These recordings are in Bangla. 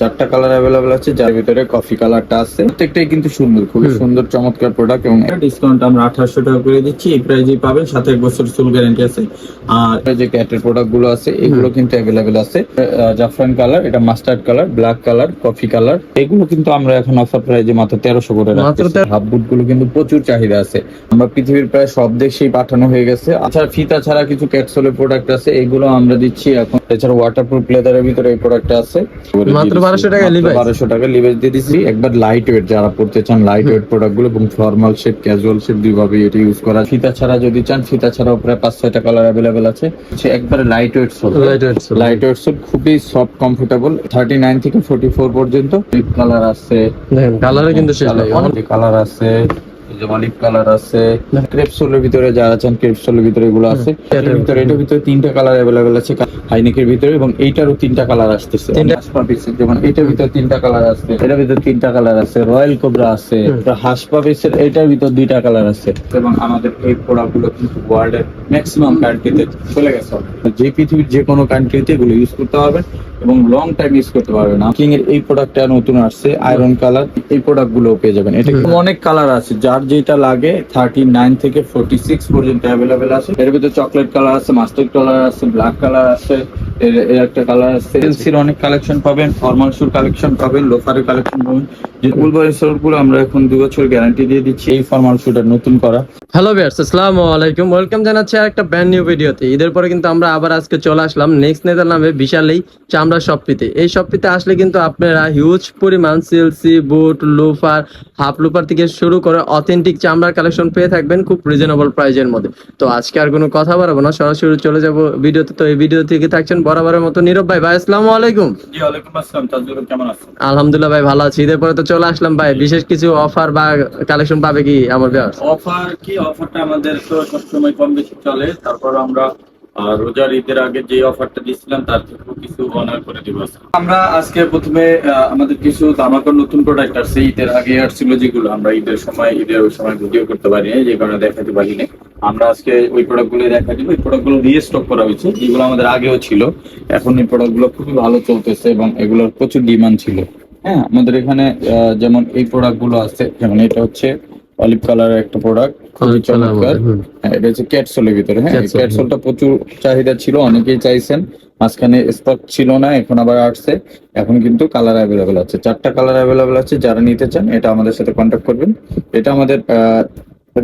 চারটা কালার অ্যাভেলেবল আছে যার ভিতরে কফি কালারটা আছে। প্রত্যেকটাই কিন্তু সুন্দর খুবই সুন্দর চমৎকার প্রোডাক্ট এবং ডিসকাউন্ট আমরা আঠাশশো টাকা করে দিচ্ছি। এই প্রাইজেই পাবেন সাথে এক বছর গ্যারান্টি আছে। আর যে ক্যাটের প্রোডাক্টগুলো আছে এগুলো কিন্তু অ্যাভেলেবেল আছে। জাফরান কালার এটা mustard colour black colour coffee colour এগুলো কিন্তু আমরা এখন অফার প্রাইজে মাত্র তেরোশো করে মাত্র হাফ বুটগুলো কিন্তু প্রচুর চাহিদা আছে। আমরা পৃথিবীর প্রায় সব দেশেই পাঠানো হয়ে গেছে। আচ্ছা ফিতা ছাড়া কিছু ক্যাটসোলের প্রোডাক্ট আছে এগুলো আমরা দিচ্ছি এখন। এছাড়া ওয়াটারপ্রুফ লেদারের ভিতরে এই প্রোডাক্টটা আছে। মাত্র 1200 টাকায় Levi's? বারোশো টাকা লিভেজ দিয়ে একবার লাইট ওয়েট যারা পড়তে চান লাইট ওয়েট প্রোডাক্টগুলো এবং ফর্মাল শেপ ক্যাজুয়াল শেপ দুইভাবে এটা ইউজ করা। ফিতা ছাড়া যদি চান ফিতা ছাড়াও প্রায় পাঁচ ছয়টা কালার অ্যাভেলেবেল আছে। হচ্ছে একবারে light weight Lightweight light weight খুবই সফট কমফোর্টেবল থার্টি নাইন থেকে ফোর্টি ফোর পর্যন্ত কালার আছে। কালারে কিন্তু শেষ নাই। অনেক কালার আছে। যে অলিভ কালার আছে ক্রেপসোলের ভিতরে যারা চান ক্রেপসোলের ভিতরে এগুলো আছে এটার ভিতরে এটার ভিতরে তিনটা কালার অ্যাভেলেবেল আছে হাইনেকের ভিতরে এবং এইটারও তিনটা কালার আসতেছে। যেমন এটার ভিতরে তিনটা কালার আছে এটার ভিতরে তিনটা কালার আছে রয়্যাল কোবরা আছে হাসপা পিসের এটার ভিতর দুইটা কালার আছে। এবং আমাদের এই প্রোডাক্টগুলো কিন্তু ওয়ার্ল্ডের ম্যাক্সিমাম কান্ট্রিতে চলে গেছে। যে পৃথিবীর যে কোনো কান্ট্রিতে এগুলো ইউজ করতে পারবেন। এবং লং টাইম ইউজ করতে পারবেন কিং এর এই প্রোডাক্টটা নতুন আসছে আয়রন কালার এই প্রোডাক্টগুলো পেয়ে যাবেন। এটা অনেক কালার আছে যার যেটা লাগে থার্টি নাইন থেকে ফোর্টি সিক্স পর্যন্ত অ্যাভেলেবেল আছে। এর ভিতরে চকলেট কালার আছে মাস্টার্ড কালার আছে ব্ল্যাক কালার আছে এর এর একটা কালার আছে। এলসির অনেক কালেকশন পাবেন ফর্মাল শুর কালেকশন পাবেন লোফারের কালেকশন পাবেন। যে ফুলবাড়ি গুলো আমরা এখন দু বছর গ্যারান্টি দিয়ে দিচ্ছি এই ফর্মাল শুটা নতুন করা। হ্যালো ভিউয়ার্স আসসালামু আলাইকুম ওয়েলকাম জানাচ্ছি আর একটা ব্র্যান্ড নিউ ভিডিওতে ঈদের পরে কিন্তু আমরা আবার আজকে চলে আসলাম। নেক্সট নেতার নামে বিশাল এই চামড়া শপটিতে এই শপটিতে আসলে কিন্তু আপনারা হিউজ পরিমাণ CLC boot loafer half loafer থেকে শুরু করে অথেন্টিক চামড়ার কালেকশন পেয়ে থাকবেন খুব রিজনেবল প্রাইজের মধ্যে। তো আজকে আর কোনো কথা বাড়াবো না সরাসরি চলে যাব ভিডিওতে। তো এই ভিডিও থেকে থাকছেন বরাবরের মতো নীরব ভাই। ভাই আসসালামু আলাইকুম। জি ওয়ালাইকুম আসসালাম তাজুর কেমন আছেন? আলহামদুলিল্লাহ ভাই ভালো আছি। ঈদের পরে তো চলে আসলাম ভাই। বিশেষ কিছু অফার বা কালেকশন পাবে কি আমার অফার কি? অফারটা আমাদের তো সবসময় কম বেশি চলে। তারপর আমরা রোজার ঈদের আগে যে অফারটা দিচ্ছিলাম তার থেকেও কিছু অনার করে দিব আমরা আজকে প্রথমে আমাদের কিছু ধামাকার নতুন প্রোডাক্ট আসছে, ঈদের আগে আসছিল যেগুলো। আমরা ঈদের সময়, ঈদের ওই সময় ভিডিও করতে পারি না যে কারণে দেখাতে পারি না আমরা আজকে ওই প্রোডাক্টগুলো দেখা দিব। ওই প্রোডাক্টগুলো রিস্টক করা হয়েছে। যেগুলো আমাদের আগেও ছিল। এখন এই প্রোডাক্টগুলো খুবই ভালো চলতেছে এবং এগুলোর প্রচুর ডিমান্ড ছিল। হ্যাঁ আমাদের এখানে যেমন এই প্রোডাক্টগুলো আছে, যেমন এটা হচ্ছে অলিভ কালারের একটা প্রোডাক্ট খুবই চমৎকার। হ্যাঁ, এটা হচ্ছে ক্যাটসোলের ভিতরে। হ্যাঁ ক্যাটসোলটা প্রচুর চাহিদা ছিল অনেকেই চাইছেন। মাঝখানে স্টক ছিল না এখন আবার আসছে। এখন কিন্তু কালার অ্যাভেলেবেল আছে। চারটা কালার অ্যাভেলেবেল আছে যারা নিতে চান এটা আমাদের সাথে কন্ট্যাক্ট করবেন। এটা আমাদের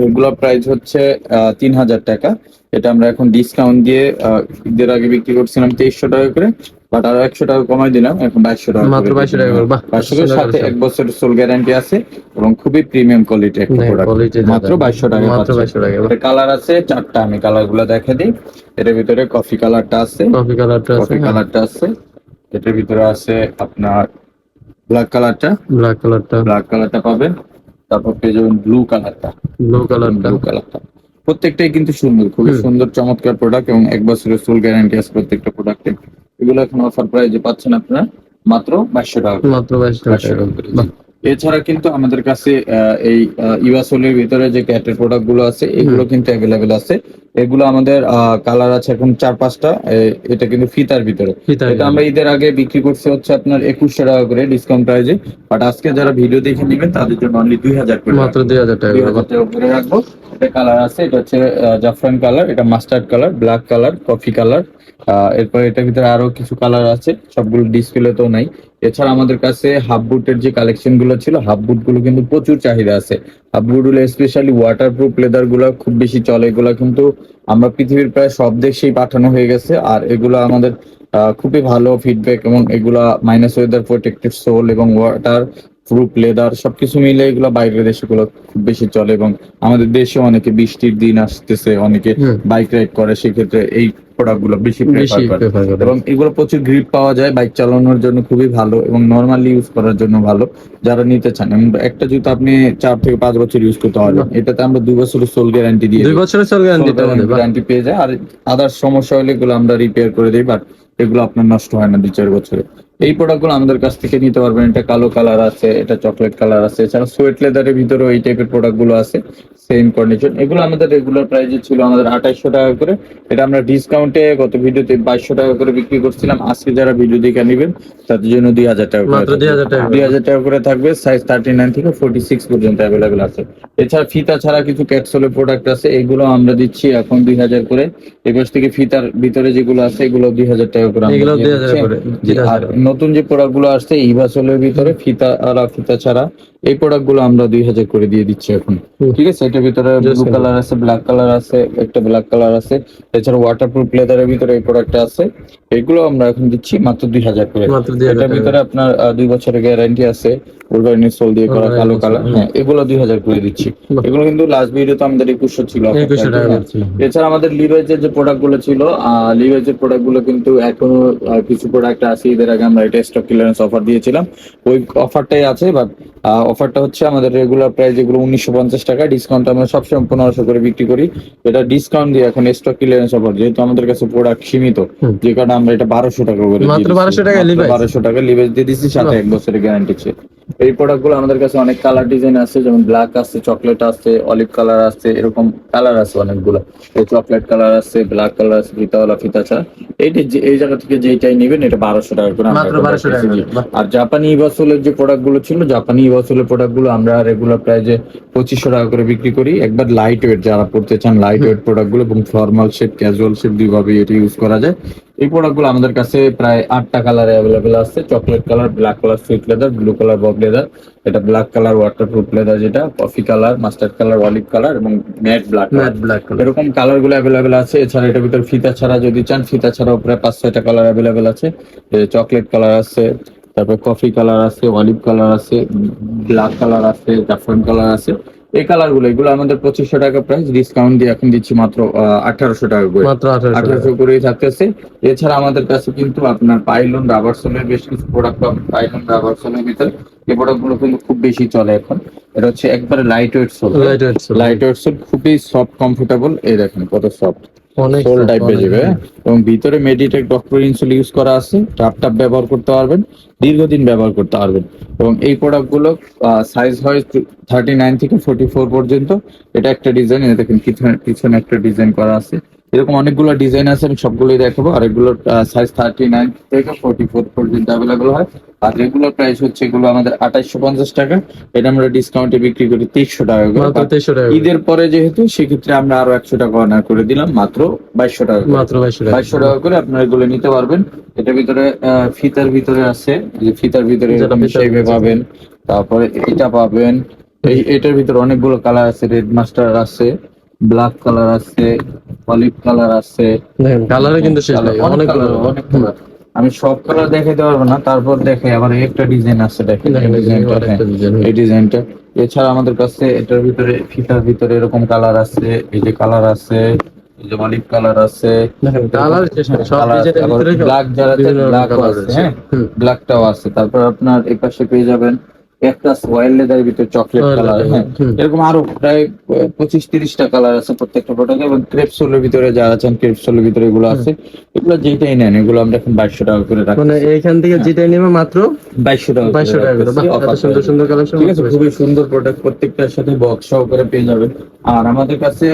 রেগুলার প্রাইস হচ্ছে তিন হাজার টাকা। এটা আমরা এখন ডিসকাউন্ট দিয়ে ঈদের আগে বিক্রি করছিলাম তেইশশো টাকা করে। বাট আরও একশো টাকা কমাই দিলাম এখন বাইশশো টাকা মাত্র 2200 টাকা করে, বাইশশো সুন্দর সাথে এক বছরের সোল গ্যারান্টি আছে এবং খুবই প্রিমিয়াম কোয়ালিটি একটা হ্যাঁ, প্রোডাক্ট মাত্র বাইশশো টাকা মাত্র 2200 টাকা। কালার আছে চারটা আমি কালারগুলো দেখে দিই। এটার ভিতরে কফি কালারটা আছে। কফি কালারটা আছে কফি কালারটা আছে। এটার ভিতরে আছে আপনার ব্ল্যাক কালারটা ব্ল্যাক কালারটা ব্ল্যাক কালারটা পাবেন। তারপর পেয়ে যাবেন ব্লু কালারটা ব্লু কালারটা ব্লু কালারটা প্রত্যেকটাই কিন্তু সুন্দর খুবই সুন্দর চমৎকার প্রোডাক্ট এবং এক বছরের ফুল গ্যারান্টি আছে প্রত্যেকটা প্রোডাক্টে এগুলো এখন অফার প্রাইজে পাচ্ছেন আপনারা মাত্র বাইশশো টাকা মাত্র বাইশ বাইশশো টাকা এছাড়া কিন্তু আমাদের কাছে এই ইউএসএলের ভিতরে যে ক্যাটের প্রোডাক্টগুলো আছে এগুলো কিন্তু অ্যাভেলেবেল আছে। এগুলো আমাদের কালার আছে এখন চার পাঁচটা এটা কিন্তু ফিতার ভিতরে। এটা আমরা ঈদের আগে বিক্রি করছি হচ্ছে আপনার একুশশো টাকা করে ডিসকাউন্ট প্রাইজে বাট আজকে যারা ভিডিও দেখে নেবেন তাদের জন্য অনলি দুই হাজার মাত্র দুই হাজার টাকা দুই হাজার টাকা করে রাখব। এটা কালার আছে এটা হচ্ছে জাফরান কালার এটা mustard colour black colour coffee colour এরপর এটার ভিতরে আরও কিছু কালার আছে। সবগুলো ডিসপ্লে তো নাই। এছাড়া আমাদের কাছে হাফ বুটের যে কালেকশনগুলো ছিল হাফ বুটগুলো কিন্তু প্রচুর চাহিদা আছে। হাফ বুটগুলো স্পেশালি ওয়াটার প্রুফ লেদারগুলো খুব বেশি চলে, এগুলো কিন্তু আমরা পৃথিবীর প্রায় সব দেশেই পাঠানো হয়ে গেছে। আর এগুলো আমাদের খুবই ভালো ফিডব্যাক এবং এগুলা মাইনাস ওয়েদার প্রোটেক্টিভ সোল এবং ওয়াটার প্রুফ লেদার সবকিছু মিলে এগুলো বাইরের দেশে গুলো খুব বেশি চলে এবং আমাদের দেশে অনেকে বৃষ্টির দিন আসতেছে অনেকে বাইক রাইড করে সেক্ষেত্রে এই প্রোডাক্টগুলো বেশি এবং এগুলো প্রচুর গ্রিপ পাওয়া যায় বাইক চালানোর জন্য খুবই ভালো এবং নর্মালি ইউজ করার জন্য ভালো যারা নিতে চান। একটা জুতো আপনি চার থেকে পাঁচ বছর ইউজ করতে পারবেন। এটাতে আমরা দুই বছরের সোল গ্যারান্টি দিয়ে দুই বছরের সোল গ্যারান্টি গ্যারান্টি পেয়ে যায়। আর আদার সমস্যা হলে এগুলো আমরা রিপেয়ার করে দিই বাট এগুলো আপনার নষ্ট হয় না দুই চার বছরে। এই প্রোডাক্টগুলো আমাদের কাছ থেকে নিতে পারবেন। এটা কালো কালার আছে এটা চকলেট কালার আছে এছাড়া সোয়েট লেদারের ভিতরে এই টাইপের প্রোডাক্টগুলো আছে সেম কন্ডিশন এগুলো আমাদের রেগুলার প্রাইসে ছিল আমাদের আঠাইশশো টাকা করে। এটা আমরা ডিসকাউন্টে গত ভিডিওতে বাইশশো টাকা করে বিক্রি করছিলাম। আজকে যারা ভিডিও দেখে নেবেন তাদের জন্য দুই হাজার টাকা করে মাত্র 2000 টাকা করে। দুই হাজার টাকা করে থাকবে। সাইজ থার্টি নাইন থেকে ফোর্টি সিক্স পর্যন্ত অ্যাভেলেবেল আছে। এছাড়া ফিতা ছাড়া কিছু ক্যাটসলের প্রোডাক্ট আছে। এগুলো আমরা দিচ্ছি এখন দুই হাজার করে। এবার থেকে ফিতার ভিতরে যেগুলো আছে এগুলো দুই হাজার টাকা করে। আমরা এগুলো দিয়ে 2000 দিচ্ছি। করে, জি, 2000 আর নতুন যে প্রোডাক্টগুলো আসছে ইভাসলের ভিতরে ফিতা আর ফিতা ছাড়া এই প্রোডাক্টগুলো আমরা দুই হাজার করে দিয়ে দিচ্ছি এখন। ঠিক আছে? এটার ভিতরে ব্লু কালার আছে ব্ল্যাক কালার আছে একটা ব্ল্যাক কালার আছে। এছাড়া ওয়াটারপ্রুফ লেদারের ভিতরে এই প্রোডাক্ট আছে। এগুলো আমরা এখন দিচ্ছি মাত্র দুই হাজার করে। এটার ভিতরে আপনার দুই বছরের গ্যারান্টি আছে। উলভারিনের সোল দিয়ে করা কালো কালার হ্যাঁ এগুলো দুই হাজার করে দিচ্ছি। এগুলো কিন্তু লাস্ট ভিডিওতে আমাদের একুশশো ছিল। এছাড়া আমাদের লিভাইজের যে প্রোডাক্টগুলো ছিল লিভাইজের প্রোডাক্টগুলো কিন্তু এখনও কিছু প্রোডাক্ট আছে। এদের আগে আমরা এটা স্টক ক্লিয়ারেন্স অফার দিয়েছিলাম। ওই অফারটাই আছে বাট অফারটা হচ্ছে আমাদের রেগুলার প্রাইস যেগুলো উনিশশো পঞ্চাশ টাকা ডিসকাউন্ট আমরা সবসময় পনেরোশো করে বিক্রি করি। এটা ডিসকাউন্ট দিয়ে এখন স্টক ক্লিয়ারেন্স অফার যেহেতু আমাদের কাছে প্রোডাক্ট সীমিত যে কারণে আমরা এটা বারোশো টাকা করে মাত্র 1200 টাকায় বারোশো টাকা লিভাইজ দিয়ে দিচ্ছি সাথে এক বছরের গ্যারান্টি ছিল। এই প্রোডাক্টগুলো আমাদের কাছে অনেক কালার ডিজাইন আছে যেমন ব্ল্যাক আছে চকলেট আছে অলিভ কালার আছে এরকম কালার আছে অনেকগুলো। এই চকলেট কালার আছে ব্ল্যাক কালার আছে ফিতাওয়ালা ফিতা চা এইটা যে- এই জায়গা থেকে যেটাই নেবেন এটা বারোশো টাকা করে আমরা মাত্র এখন 1200 টাকা রাখতেছি। করে, বাহ। আর জাপানি ইভাসোলের যে প্রোডাক্টগুলো ছিল জাপানি ইভাসোলের প্রোডাক্টগুলো আমরা রেগুলার প্রাইজে পঁচিশশো টাকা করে বিক্রি করি। একবার লাইট ওয়েট যারা পড়তে চান লাইট ওয়েট প্রোডাক্টগুলো এবং ফর্মাল শেপ ক্যাজুয়াল শেপ দুইভাবে এটা ইউজ করা যায়। এই প্রোডাক্টগুলো আমাদের কাছে প্রায় আটটা কালারে অ্যাভেলেবেল আছে। Chocolate colour black colour suede leather blue colour Bob leather এটা ব্ল্যাক কালার ওয়াটারপ্রুফ লেদার যেটা coffee colour mustard colour olive colour এবং matte black matte black colour এরকম কালারগুলো অ্যাভেলেবেল আছে। এছাড়া এটার ভিতরে ফিতা ছাড়া যদি চান ফিতা ছাড়াও প্রায় পাঁচ ছয়টা কালার অ্যাভেলেবেল আছে। চকলেট কালার আছে তারপর কফি কালার আছে অলিভ কালার আছে ব্ল্যাক কালার আছে জাফরান কালার আছে। এই কালারগুলো এগুলো আমাদের পঁচিশশো টাকা প্রাইস ডিসকাউন্ট দিয়ে এখন দিচ্ছি মাত্র আঠারোশো টাকা করে। মাত্র 1800 টাকা। আঠারোশো করেই থাকতেছে। এছাড়া আমাদের কাছে কিন্তু আপনার পাইলন রাবার সোলের বেশ কিছু প্রোডাক্ট পাবেন পাইলন রাবার সোলের ভিতরে। এই প্রোডাক্টগুলো কিন্তু খুব বেশি চলে এখন। এটা হচ্ছে একবারে light weight sole light weight light weight sole খুবই সফট কমফোর্টেবল এই দেখেন কত সফট সোল টাইপের যাবে এবং ভিতরে মেডিটেক ডক্টর ইনসুল ইউজ করা আছে টাপ টাপ ব্যবহার করতে পারবেন দীর্ঘদিন ব্যবহার করতে পারবেন। এবং এই প্রোডাক্টগুলো সাইজ হয় থার্টি নাইন থেকে ফোর্টি ফোর পর্যন্ত। এটা একটা ডিজাইন এটা দেখেন পিছনে পিছনে একটা ডিজাইন করা আছে। এরকম অনেকগুলো ডিজাইন আছে আমি সবগুলোই দেখাবো। আর এগুলোর সাইজ থার্টি নাইন থেকে ফোর্টি ফোর পর্যন্ত অ্যাভেলেবল হয়। আর রেগুলার প্রাইস হচ্ছে এগুলো আমাদের আঠাইশশো পঞ্চাশ টাকা। এটা আমরা ডিসকাউন্টে বিক্রি করি তেইশশো টাকা করে। মাত্র 2300 টাকা ঈদের পরে যেহেতু সেক্ষেত্রে আমরা আরও একশো টাকা অনার করে দিলাম মাত্র বাইশশো টাকা মাত্র 2200 টাকা। বাইশশো টাকা করে আপনারা এগুলো নিতে পারবেন। এটার ভিতরে ফিতার ভিতরে আছে। যে ফিতার ভিতরে। পাবেন। তারপরে এটা পাবেন। এই এটার ভিতরে অনেকগুলো কালার আছে রেড মাস্টার আছে। ব্ল্যাক কালার আছে অলিভ কালার আছে। কালারে কিন্তু শেষ নাই অনেক কালার অনেক কালার। আমি সব কালার দেখাতে পারব না তারপর দেখে আবার একটা ডিজাইন আছে দেখেন এই ডিজাইনটা হ্যাঁ, এই ডিজাইনটা। এছাড়া আমাদের কাছে এটার ভিতরে ফিতার ভিতরে এরকম কালার আছে এই যে কালার আছে এই যে অলিভ কালার আছে। কালার ব্ল্যাক যারা ব্ল্যাক আছে হ্যাঁ ব্ল্যাকটাও আছে। তারপর আপনার এই পাশে পেয়ে যাবেন একটা ওয়াইল্ড লেদারের ভিতরে চকলেট কালার হ্যাঁ। এরকম আরও প্রায় পঁচিশ তিরিশটা কালার আছে প্রত্যেকটা প্রোডাক্টে এবং ক্রেপসোলের ভিতরে যারা চান ক্রেপসোলের ভিতরে এগুলো আছে। এগুলো যেটাই নেন এগুলো আমরা এখন বাইশশো টাকা করে রাখি মানে এইখান থেকে যেটাই নেবে মাত্র বাইশশো টাকা 2200 টাকা করে সুন্দর সুন্দর কালেকশন ঠিক আছে খুবই সুন্দর প্রোডাক্ট প্রত্যেকটার সাথে বক্স সহকারে পেয়ে যাবেন। আর আমাদের কাছে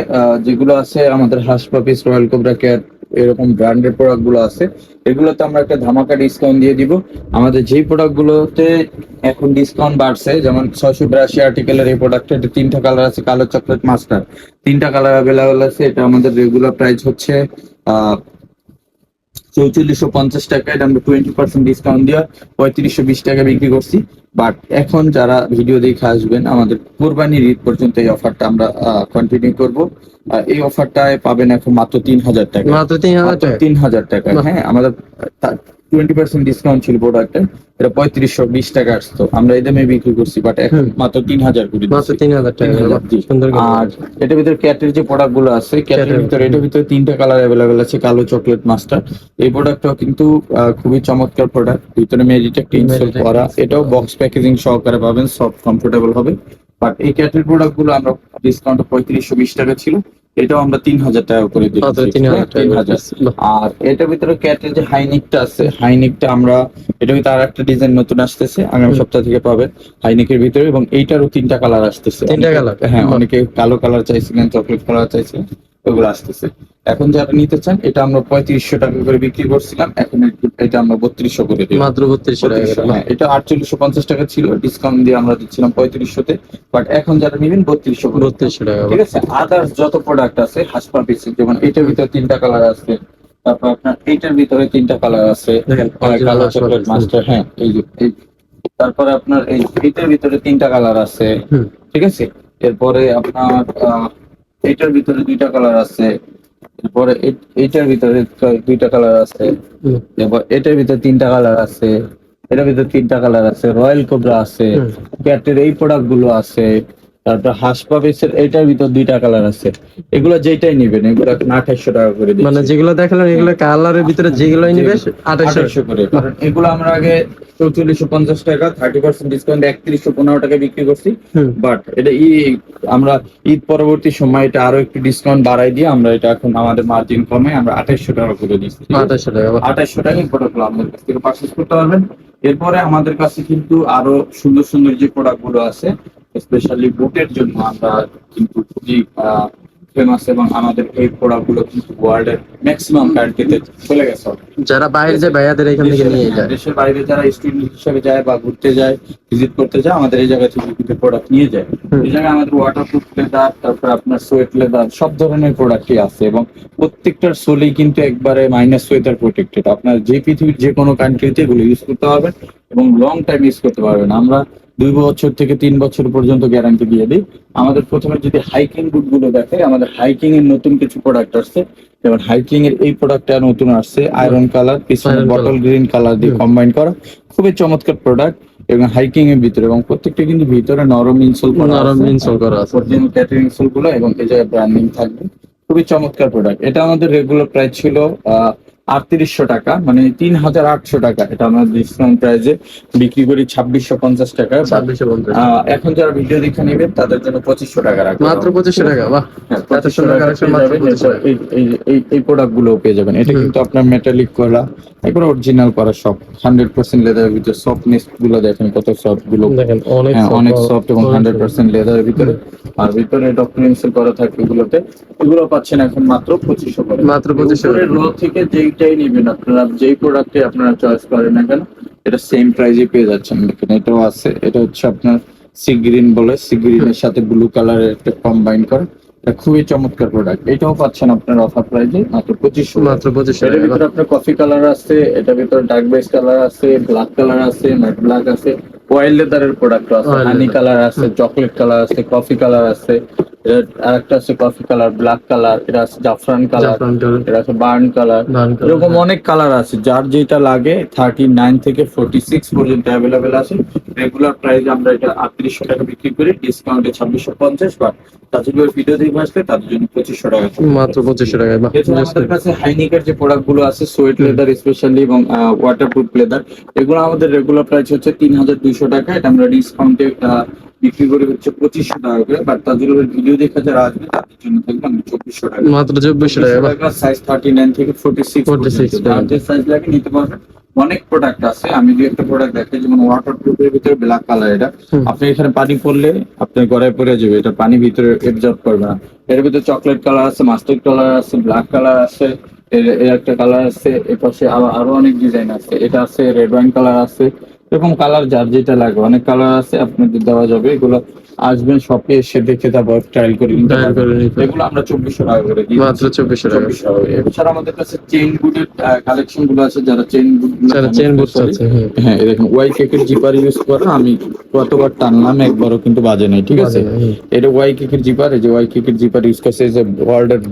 যেগুলো আছে আমাদের Hush Puppies Royal Cobra Care এরকম ব্র্যান্ডের প্রোডাক্টগুলো আছে, এগুলোতে আমরা একটা ধামাকা ডিসকাউন্ট দিয়ে দিব। আমাদের যেই প্রোডাক্ট গুলোতে এখন ডিসকাউন্ট বাড়ছে, যেমন ছয়শো বিরাশি আর্টিকেলের এই প্রোডাক্ট এটা তিনটা কালার আছে, কালো চকলেট মাস্টার তিনটা কালার অ্যাভেলেবেল আছে, এটা আমাদের রেগুলার প্রাইস হচ্ছে চৌচল্লিশশো পঞ্চাশ টাকা এটা আমরা টোয়েন্টি পার্সেন্ট ডিসকাউন্ট দিয়ে পঁয়ত্রিশশো বিশ টাকা বিক্রি করছি। বাট এখন যারা ভিডিও দেখে আসবেন, আমাদের কোরবানির ঈদ পর্যন্ত এই অফারটা আমরা কন্টিনিউ করব। এই অফারটায় পাবেন এখন মাত্র তিন হাজার টাকা। মাত্র তিন হাজার টাকা? তিন হাজার টাকা হ্যাঁ আমাদের টোয়েন্টি পার্সেন্ট ডিসকাউন্ট ছিল প্রোডাক্টে এটা পঁয়ত্রিশশো বিশ টাকা আসতো। আমরা এই দামে বিক্রি করছি বাট এখন মাত্র তিন হাজার মাত্র তিন হাজার টাকা 3000 বাহ, জি। সুন্দর করে আর এটার ভিতরে ক্যাটের যে প্রোডাক্টগুলো আছে ক্যাটের ভিতরে এটার ভিতরে তিনটা কালার অ্যাভেলেবেল আছে কালো চকলেট মাস্টার এই প্রোডাক্টটাও কিন্তু খুবই চমৎকার প্রোডাক্ট ভিতরে মেডিটেক ইনস্টল Meditech করা। এটাও বক্স প্যাকেজিং সহকারে পাবেন সফট কমফোর্টেবল হবে। বাট এই ক্যাটের প্রোডাক্টগুলো আমরা ডিসকাউন্ট পঁয়ত্রিশশো বিশ টাকা ছিল এটাও আমরা তিন হাজার টাকা করে দিচ্ছি। দিচ্ছি। বাহ। আর এটার ভিতরে ক্যাটের যে হাইনিকটা আছে হাইনিকটা আমরা এটার ভিতরে আর একটা ডিজাইন নতুন আসতেছে আগামী সপ্তাহ থেকে পাবেন হাইনিকের ভিতরে এবং এইটারও তিনটা কালার আসতেছে তিনটা colour? হ্যাঁ অনেকে কালো কালার চাইছিলেন চকলেট কালার চাইছিলেন ওগুলো আসতেছে এখন যারা নিতে চান এটা আমরা পঁয়ত্রিশশো টাকা করে বিক্রি করছিলাম এখন এটা আমরা বত্রিশশো করে দিই মাত্র বত্রিশশো টাকা হ্যাঁ, এটা আটচল্লিশশো পঞ্চাশ টাকা ছিল ডিসকাউন্ট দিয়ে আমরা দিচ্ছিলাম পঁয়ত্রিশশোতে বাট এখন যারা নেবেন বত্রিশশো করে। বত্রিশশো টাকা ঠিক আছে? আদার্স যত প্রোডাক্ট আছে হাসপা পিসের যেমন এটার ভিতরে তিনটা কালার আছে তারপর আপনার এইটার ভিতরে তিনটা কালার আছে কালো চকলেট মাস্টার হ্যাঁ এই যে তারপরে আপনার এই এইটার ভিতরে তিনটা কালার আছে ঠিক আছে? এরপরে আপনার এইটার ভিতরে দুইটা কালার আছে এরপরে এটার ভিতরে দুইটা কালার আছে। এরপর এটার ভিতরে তিনটা কালার আছে। এটার ভিতরে তিনটা কালার আছে। রয়্যাল কোবরা আছে। ক্যাটের এই প্রোডাক্টগুলো আছে। তারপর হাসপা বেসের এটার ভিতর দুইটা কালার আছে। এগুলো যেটাই নিবেন এগুলো আঠাইশো টাকা করে মানে যেগুলো দেখালেন এগুলো কালারের ভিতরে যেগুলোই নিবে আঠাশশো 2800 করে। কারণ এগুলো আমরা আগে চৌচল্লিশশো পঞ্চাশ টাকা থার্টি পার্সেন্ট ডিসকাউন্ট একত্রিশশো পনেরো টাকা বিক্রি করছি। বাট এটা ই আমরা ঈদ পরবর্তী সময় এটা আরও একটু ডিসকাউন্ট বাড়াই দিয়ে আমরা এটা এখন আমাদের মার্জিন কমে আমরা আঠাইশশো টাকা করে দিচ্ছি। আঠাশশো টাকা বাহ। আঠাইশশো টাকা এই প্রোডাক্ট আমাদের কাছ থেকে পারচেস করতে পারবেন। এরপরে আমাদের কাছে কিন্তু আরও সুন্দর সুন্দর যে প্রোডাক্টগুলো আছে স্পেশালি বুটের জন্য আমরা কিন্তু খুবই ফেমাস এবং আমাদের এই প্রোডাক্টগুলো কিন্তু ওয়ার্ল্ড এর ম্যাক্সিমাম কান্ট্রিতে চলে গেছে। যারা বাইরে যায় ভাইয়াদের এখান থেকে নিয়ে যায়। দেশের বাইরে যারা স্টুডেন্ট হিসেবে যায় বা ঘুরতে যায় ভিজিট করতে যায় আমাদের এই জায়গা থেকে কিন্তু প্রোডাক্ট নিয়ে যায়। এই জায়গায় আমাদের ওয়াটারপ্রুফ লেদার তারপর আপনার সোয়েট লেদার সব ধরনের প্রোডাক্টই আছে এবং প্রত্যেকটার সোলেই কিন্তু একবারে মাইনাস ওয়েদার প্রোটেক্টেড আপনার যে পৃথিবীর যে কোনো কান্ট্রিতে এগুলো ইউজ করতে পারবেন এবং লং টাইম ইউজ করতে পারবেন। আমরা দুই বছর থেকে তিন বছর পর্যন্ত গ্যারান্টি দিয়ে দিই। আমাদের প্রথমে যদি হাইকিং বুটগুলো দেখে আমাদের হাইকিং এর নতুন কিছু প্রোডাক্ট আসছে। যেমন হাইকিং এর এই প্রোডাক্টটা নতুন আসছে আয়রন কালার পিছনে বটল গ্রিন কালার দিয়ে। কম্বাইন করা। খুবই চমৎকার প্রোডাক্ট এবং হাইকিং এর ভিতরে এবং প্রত্যেকটা কিন্তু ভিতরে নরম ইনসোল নরম। ইনসোল করা আছে। অরিজিনাল ক্যাটারিং ইনসোলগুলো এবং এই জায়গায় ব্র্যান্ডিং থাকবে। খুবই চমৎকার প্রোডাক্ট এটা আমাদের রেগুলার প্রাইস ছিল আটত্রিশশো টাকা মানে তিন হাজার আটশো টাকা। এটা আমরা ডিসকাউন্ট প্রাইসে বিক্রি করি ছাব্বিশশো পঞ্চাশ টাকা। ছাব্বিশশো পঞ্চাশ। এখন যারা ভিডিও দেখে নেবেন তাদের জন্য পঁচিশশো টাকা রাখব মাত্র পঁচিশশো টাকা বাহ। হ্যাঁ, সুন্দর টাকা মাত্র যাবেন। 25 টাকা। এই- এই- এই- এই প্রোডাক্টগুলো পেয়ে যাবেন। এটা কিন্তু আপনার মেটালিক করা একবার অরিজিনাল করা সব হান্ড্রেড পার্সেন্ট লেদারের ভিতরে সফটনেসগুলো দেখেন কত সফটগুলো। অনেক হ্যাঁ, সফট এবং হান্ড্রেড। পার্সেন্ট লেদারের ভিতরে। আর ভিতরে ডকুমেন্টস করা থাকে এগুলোতে। এগুলো পাচ্ছেন এখন মাত্র পঁচিশশো মাত্র 2500 উপরের র থেকে যেইটাই নেবেন আপনারা যেই প্রোডাক্টে আপনারা চয়েস করেন না কেন এটা সেম প্রাইজে পেয়ে যাচ্ছেন। দেখেন এটাও আছে। এটা হচ্ছে আপনার সি গ্রিন বলে। সি গ্রিনের সাথে ব্লু কালারের একটা কম্বাইন করা এটা খুবই চমৎকার প্রোডাক্ট এটাও পাচ্ছেন আপনার অফার প্রাইজে মাত্র পঁচিশশো মাত্র পঁচিশশো এটার ভিতরে আপনার কফি কালার আছে এটার ভিতরে ডার্ক বেস কালার আছে ব্ল্যাক কালার আছে ম্যাট ব্ল্যাক আছে। ওয়াইল্ড লেদারের প্রোডাক্ট আছে হানি কালার আছে চকলেট কালার আছে কফি কালার আছে এটা আরেকটা আছে কফি কালার ব্ল্যাক কালার এটা আছে জাফরান কালার এটা আছে বার্ন কালার এরকম হ্যাঁ। অনেক কালার আছে যার যেটা লাগে থার্টি নাইন থেকে ফোর্টি সিক্স পর্যন্ত অ্যাভেলেবেল আছে রেগুলার প্রাইস আমরা এটা আটত্রিশশো টাকা বিক্রি করি ডিসকাউন্টে ছাব্বিশশো পঞ্চাশ বা তাদের ভিডিও দেখে আসলে তাদের জন্য পঁচিশশো টাকা মাত্র পঁচিশশো এছাড়া আমাদের কাছে হাইনিকের যে প্রোডাক্টগুলো আছে সোয়েট লেদার স্পেশালি এবং ওয়াটারপ্রুফ লেদার এগুলো আমাদের রেগুলার প্রাইস হচ্ছে তিন হাজার দুইশো টাকা এটা আমরা ডিসকাউন্টে বিক্রি করি হচ্ছে পঁচিশশো টাকা করে। বাট তাদের ভিডিও দেখে যারা আসবে তাদের জন্য থাকবে আমরা চব্বিশশো টাকা। মাত্র চব্বিশশো টাকা সাইজ থার্টি নাইন থেকে ফোর্টি সিক্স 46 যার যে সাইজ লাগে নিতে পারবেন। অনেক প্রোডাক্ট আছে। আমি দু একটা প্রোডাক্ট দেখাই যেমন ওয়াটার প্রুফের ভিতরে ব্ল্যাক কালার এটা। আপনি এখানে পানি পড়লে আপনার গড়ায় পড়ে যাবে এটা পানি ভিতরে এবজর্ব করবে না। এর ভিতরে চকলেট কালার আছে মাস্টার্ড কালার আছে ব্ল্যাক কালার আছে এর একটা কালার আছে এর পাশে আরও অনেক ডিজাইন আছে। এটা আছে রেড ওয়াইন কালার আছে। এরকম কালার যার যেটা লাগে। অনেক কালার আছে আপনাদের দেওয়া যাবে। এগুলো আসবেন শপে এসে দেখে তারপর ট্রায়াল করে এগুলো আমরা চব্বিশশো টাকা করে দিই। মাত্র চব্বিশশো টাকা। এছাড়া আমাদের কাছে চেইন বুটের কালেকশনগুলো আছে যারা চেইন বুট যারা চেন বুঝতে আছে হ্যাঁ। হ্যাঁ দেখুন ওয়াই কেকের জিপার ইউজ করা আমি কতবার টানলাম একবারও কিন্তু বাজে নাই ঠিক আছে? এটা ওয়াই কেকের জিপার এই যে ওয়াই কেকের জিপার ইউজ করছে যে ওয়ার্ল্ড এর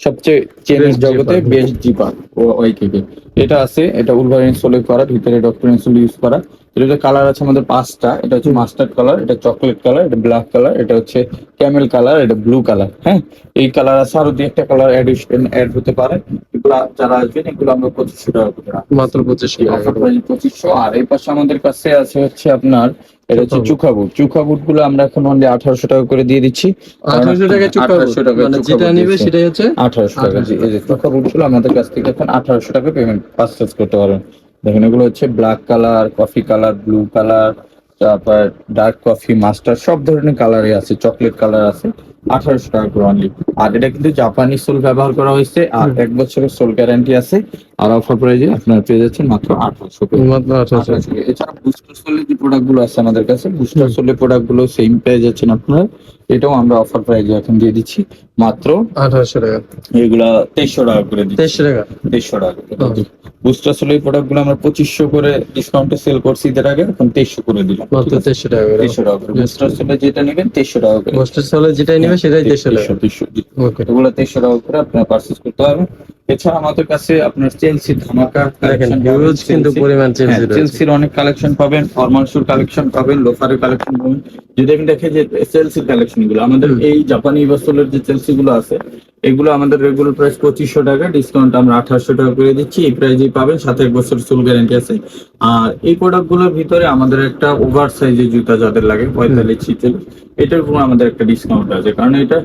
সবচেয়ে Best জগতে বেস্ট জিপার ওয়াই কেকের এটা আছে এটা উলভার ইনসোলে করা ভিতরে ডক্টর ইনসোল ইউজ করা। এটা কালার আছে আমাদের পাঁচটা এটা হচ্ছে মাস্টার্ড কালার এটা চকলেট কালার এটা ব্ল্যাক কালার এটা হচ্ছে ক্যামেল কালার এটা ব্লু কালার হ্যাঁ? এই কালার আছে আরও দুই একটা কালার অ্যাডিশন অ্যাড হতে পারে। এগুলো যারা আসবেন এগুলো আমরা পঁচিশশো টাকা মাত্র পঁচিশশো পঁচিশশো আর এই পাশে আমাদের কাছে আছে হচ্ছে আপনার এটা হচ্ছে চুখা বুট চুখা বুটগুলো আমরা এখন অনলি আঠারোশো টাকা করে দিয়ে দিচ্ছি। আঠারোশো টাকা 1800 টাকা মানে যেটা নিবে সেটাই হচ্ছে আঠারোশো টাকা। এই যে চুখা বুটগুলো আমাদের কাছ থেকে এখন আঠারোশো টাকা পেমেন্ট পারচেস করতে পারবেন দেখেন এগুলো হচ্ছে black colour coffee colour blue colour তারপর ডার্ক কফি মাস্টার সব ধরনের কালারই আছে চকলেট কালার আছে। আঠারোশো টাকা করে অনলি আর এটা কিন্তু জাপানি সোল ব্যবহার করা হয়েছে। আর এক বছরের সোল গ্যারান্টি আছে। আর অফার প্রাইজে আপনারা পেয়ে যাচ্ছেন মাত্র আঠারোশো মাত্র আঠারোশো। এছাড়া বুস্টার সোলের যে প্রোডাক্টগুলো আছে আমাদের কাছে বুস্টার সোলের প্রোডাক্টগুলো সেম পেয়ে যাচ্ছেন আপনারা। এটাও আমরা অফার প্রাইজে এখন দিয়ে দিচ্ছি মাত্র আঠারোশো টাকা। এগুলা তেইশশো টাকা করে দিচ্ছি। তেইশশো টাকা? তেইশশো টাকা বুস্টার সোলের প্রোডাক্টগুলো আমরা পঁচিশশো করে ডিসকাউন্টে সেল করছি ঈদের আগে এখন তেইশশো করে দিলাম। মাত্র তেইশশো টাকা করে। তেইশশো টাকা করে। বুস্টার সোলে যেটা নেবেন তেইশশো টাকা করে। মোস্টার সোলে যেটাই নিবে সেটাই তেইশশো টাকা। তেইশশো। এগুলো তেইশশো টাকা করে আপনারা পারচেস করতে পারবেন। এছাড়া আমাদের কাছে আপনার চেলসি ধামাকা দেখেন হিউজ কিন্তু পরিমাণ চেঞ্জ হ্যাঁ, চেলসির অনেক কালেকশন পাবেন ফর্মাল শুর কালেকশন পাবেন লোফারের কালেকশন পাবেন। যদি আমি দেখে যে চেলসির কালেকশনগুলো আমাদের এই জাপানি বছরের যে চেলসি গুলো আছে এগুলো আমাদের রেগুলার প্রাইস পঁচিশশো টাকা ডিসকাউন্ট আমরা আঠারোশো টাকা করে দিচ্ছি এই প্রাইজেই পাবেন সাথে এক বছর সুল গ্যারান্টি আছে। আর এই প্রোডাক্টগুলোর ভিতরে আমাদের একটা ওভার সাইজের জুতা যাদের লাগে পঁয়তাল্লিশ ছিচল্লিশ এটার উপর আমাদের একটা ডিসকাউন্ট আছে। কারণ এটা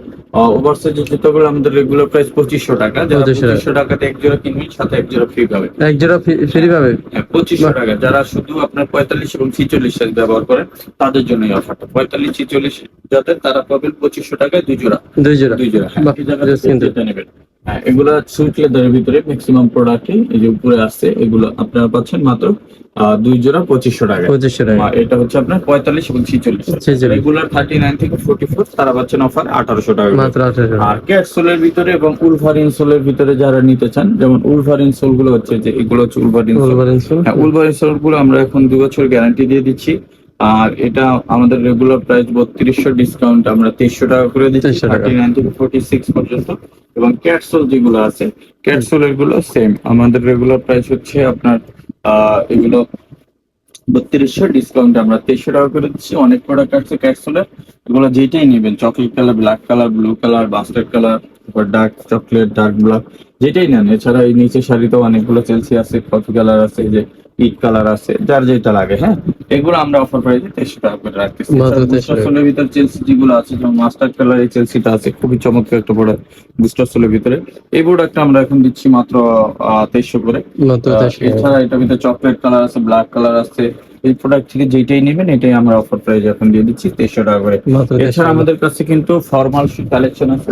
ওভার যে জুতাগুলো আমাদের রেগুলার প্রাইস পঁচিশশো টাকা যারা 2500 টাকা। পঁচিশশো টাকাতে এক জোড়া কিনবেন সাথে এক জোড়া ফ্রি পাবে এক জোড়া ফ্রি পাবে? হ্যাঁ, পঁচিশশো টাকা। যারা শুধু আপনার পঁয়তাল্লিশ এবং ছিচল্লিশ সাইজ ব্যবহার করেন তাদের জন্য এই অফারটা পঁয়তাল্লিশ ছিচল্লিশ যাদের তারা পাবেন পঁচিশশো টাকায় দুই জোড়া। দুই জোড়া। দুই জোড়া হ্যাঁ কিন্তু। যেটা নেবেন। হ্যাঁ এগুলা সুইট লেদারের ভিতরে ম্যাক্সিমাম প্রোডাক্টই এই যে উপরে আসছে এগুলো আপনারা পাচ্ছেন মাত্র দুই জোড়া পঁচিশশো টাকা পঁচিশশো টাকা এটা হচ্ছে আপনার পঁয়তাল্লিশ এবং ছিচল্লিশ। রেগুলার থার্টি নাইন থেকে ফোর্টি ফোর তারা পাচ্ছেন অফার আঠারোশো টাকা। মাত্র আর ক্যাট সোলের ভিতরে এবং উলভারিন সোলের ভিতরে যারা নিতে চান যেমন উলভারিন সোলগুলো হচ্ছে যে এগুলো হচ্ছে উলভারিন সোল Wolverine sole? হ্যাঁ উলভারিন সোলগুলো আমরা এখন দু বছর গ্যারান্টি দিয়ে দিচ্ছি আর এটা আমাদের রেগুলার প্রাইস বত্রিশশো ডিসকাউন্ট আমরা তেইশশো টাকা করে দিচ্ছি থার্টি নাইন থেকে ফোর্টি সিক্স পর্যন্ত। এবং ক্যাট সোল যেগুলো আছে ক্যাট সোলেরগুলো সেম আমাদের রেগুলার প্রাইস হচ্ছে আপনার আহ এগুলো বত্রিশশো ডিসকাউন্ট আমরা তেইশশো টাকা করে দিচ্ছি। অনেক প্রোডাক্ট আছে ক্যাপসুলের এগুলো যেটাই নেবেন chocolate colour black colour blue colour mustard colour তারপর ডার্ক চকলেট ডার্ক ব্ল্যাক যেটাই নেন। এছাড়া এই নিচে শাড়িতেও অনেকগুলো চেলসি আছে কফি কালার আছে যে ইট কালার আছে যার যেটা লাগে হ্যাঁ? এগুলো আমরা অফার প্রাইসে তেইশশো টাকা করে রাখতেছি। মাত্র 2300 টাকা। সোলের ভিতরে চেলসি যেগুলো আছে যেমন মাস্টার্ড কালার এই চেলসিটা আছে খুবই চমৎকার একটা প্রোডাক্ট বুস্টার সোলের ভিতরে। এই প্রোডাক্টটা আমরা এখন দিচ্ছি মাত্র তেইশশো করে। এছাড়া এটার ভিতরে চকলেট কালার আছে ব্ল্যাক কালার আছে। এই প্রোডাক্ট থেকে যেটাই নেবেন এটাই আমরা অফার প্রাইস এখন দিয়ে দিচ্ছি তেইশশো টাকা করে। এছাড়া আমাদের কাছে কিন্তু ফর্মাল শু কালেকশন আছে।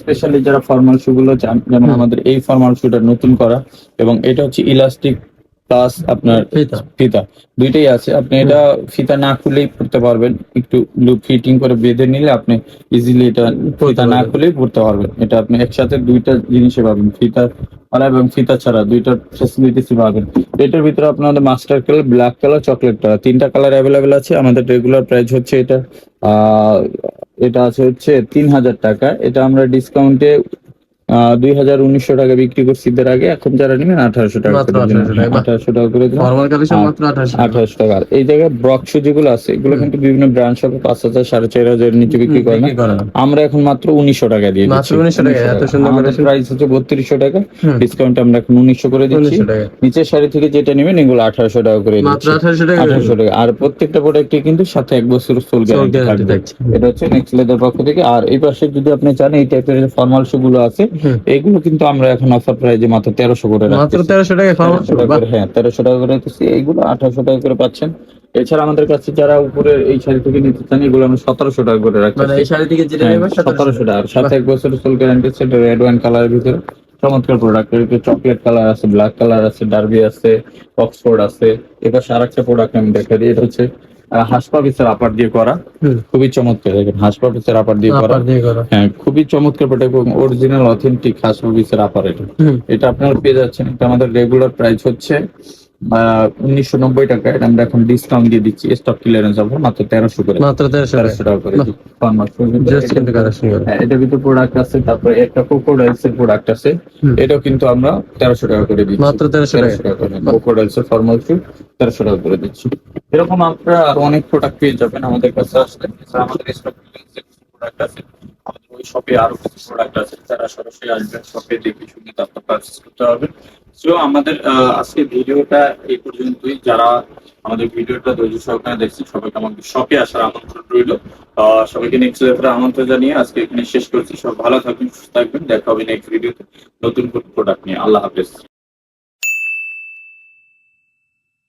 স্পেশালি যারা ফর্মাল শু গুলো চান যেমন আমাদের এই ফর্মাল শুটা নতুন করা এবং এটা হচ্ছে ইলাস্টিক প্লাস আপনার ফিতা। ফিতা। দুইটাই আছে। আপনি এটা ফিতা না খুলেই পড়তে পারবেন। একটু লুপ ফিটিং করে বেঁধে নিলে আপনি ইজিলি এটা ফিতা না খুলেই পড়তে পারবেন। এটা আপনি একসাথে দুইটা জিনিসে পাবেন। ফিতা আর এবং ফিতা ছাড়া দুইটা ফেসিলিটিস পাবেন। এটার ভিতরে আপনাদের mustard colour black colour chocolate colour তিনটা কালার অ্যাভেলেবেল আছে। আমাদের রেগুলার প্রাইস হচ্ছে এটা। আহ, এটা আছে হচ্ছে তিন হাজার টাকা। এটা আমরা ডিসকাউন্টে দুই হাজার উনিশশো টাকা বিক্রি করছি ঈদের আগে এখন যারা নেবেন আঠারোশো টাকা মাত্র করে দিলাম। 1800 টাকা, বাহ। আঠারোশো টাকা করে আঠারোশো টাকা। এই জায়গায় ব্রক শু যেগুলো আছে এগুলো কিন্তু বিভিন্ন ব্র্যান্ড শপে পাঁচ হাজার সাড়ে চার হাজার নিচে বিক্রি করে না। আমরা এখন মাত্র উনিশশো টাকা দিয়ে দিচ্ছি। 1900 টাকা, এত সুন্দর আমাদের প্রাইস হচ্ছে বত্রিশশো টাকা। ডিসকাউন্ট আমরা এখন উনিশশো করে দিচ্ছি। নিচের শাড়ি থেকে যেটা নেবেন এগুলো আঠারোশো টাকা করে দিচ্ছি। আঠারোশো টাকা আর প্রত্যেকটা প্রোডাক্টে কিন্তু সাথে এক বছর সোল গ্যারান্টি থাকবে। এটা হচ্ছে নেক্সট লেদার পক্ষ থেকে। আর এই পাশে যদি আপনি চান এই টাইপের ফর্মাল শু গুলো আছে। এগুলো কিন্তু আমরা এখন অফার প্রাইজে মাত্র তেরোশো করে মাত্র রাখতেছি। তেরোশো টাকা ফর্মাল 1300 হ্যাঁ তেরোশো টাকা করে দিচ্ছি এইগুলো আঠারোশো টাকা করে পাচ্ছেন। এছাড়া আমাদের কাছে যারা উপরে এই শাড়ি থেকে নিতে চান এগুলো আমরা সতেরোশো টাকা করে রাখছি মানে এই শাড়ি থেকে যেটা নেবে সতেরোশো। টাকা। সাথে এক বছরের সোল গ্যারান্টি এটা রেড ওয়াইন কালারের ভিতরে। চমৎকার প্রোডাক্টের ভিতরে চকলেট কালার আছে ব্ল্যাক কালার আছে ডার্বি আছে অক্সফোর্ড আছে। এবার আর একটা প্রোডাক্ট আমি দেখা দিই এটা হচ্ছে হাসপা পিসের আপার দিয়ে করা। খুবই চমৎকার দেখেন হাসপা পিসের আপার দিয়ে করা। হ্যাঁ খুবই চমৎকার বটে এবং অরিজিনাল অথেন্টিক হাসপা পিসের আপার এটা। এটা আপনারা পেয়ে যাচ্ছেন। এটা আমাদের রেগুলার প্রাইস হচ্ছে উনিশশো নব্বই টাকা। এটা আমরা এখন ডিসকাউন্ট দিয়ে দিচ্ছি। স্টক ক্লিয়ারেন্স অফার মাত্র তেরোশো করে। মাত্র তেরোশো টাকা করে। কিন্তু এটা- কালেকশন করে। হ্যাঁ প্রোডাক্ট আছে তারপরে একটা কোকোডাইলস এর প্রোডাক্ট আছে। এটাও কিন্তু আমরা তেরোশো টাকা করে দিচ্ছি। মাত্র তেরোশো টাকা। করে। কোকোডাইলস এর ফর্মাল শু তেরোশো টাকা করে দিচ্ছি। এরকম আপনারা আরও অনেক প্রোডাক্ট পেয়ে যাবেন আমাদের কাছে আসলে। আমাদের স্টক প্রোডাক্ট আছে। আমাদের ওই শপে আরও কিছু প্রোডাক্ট আছে। যারা সরাসরি আসবেন শপে দেখে শুনে তারপর পারচেস করতে পারবেন। সো আমাদের আজকে ভিডিওটা এই পর্যন্তই। যারা আমাদের ভিডিওটা ধৈর্য সহকারে দেখছি সবাইকে আমাদের শপে আসার আমন্ত্রণ রইল। সবাইকে নেক্সট লেভেলে আমন্ত্রণ জানিয়ে আজকে এখানে শেষ করছি। সব ভালো থাকবেন, সুস্থ থাকবেন। দেখা হবে নেক্সট ভিডিওতে নতুন প্রোডাক্ট নিয়ে। আল্লাহ হাফেজ।